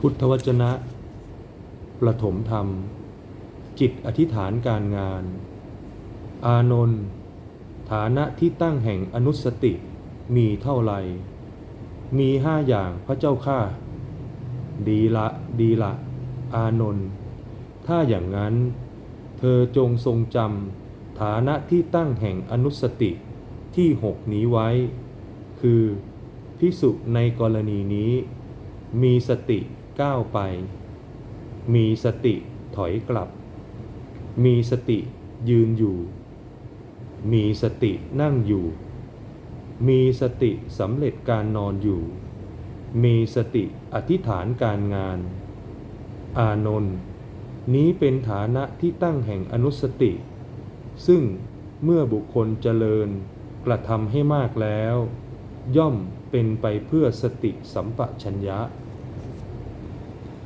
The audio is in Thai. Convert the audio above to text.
พุทธวจนะ ประถมธรรม จิตอธิษฐานการงาน อานนท์ฐานะที่ตั้งแห่งอนุสติมีเท่าไร มีห้าอย่างพระเจ้าข้าดีละดีละ อานนท์ถ้าอย่างนั้น เธอจงทรงจำฐานะที่ตั้งแห่งอนุสติที่หกนี้ไว้ คือพิสุในกรณีนี้ มีสติ ก้าวไป มีสติถอยกลับ มีสติยืนอยู่ มีสตินั่งอยู่ มีสติสำเร็จการนอนอยู่ มีสติอธิษฐานการงาน อานนท์นี้เป็นฐานะที่ตั้งแห่งอนุสติ ซึ่งเมื่อบุคคลเจริญกระทำให้มากแล้ว ย่อมเป็นไปเพื่อสติสัมปชัญญะ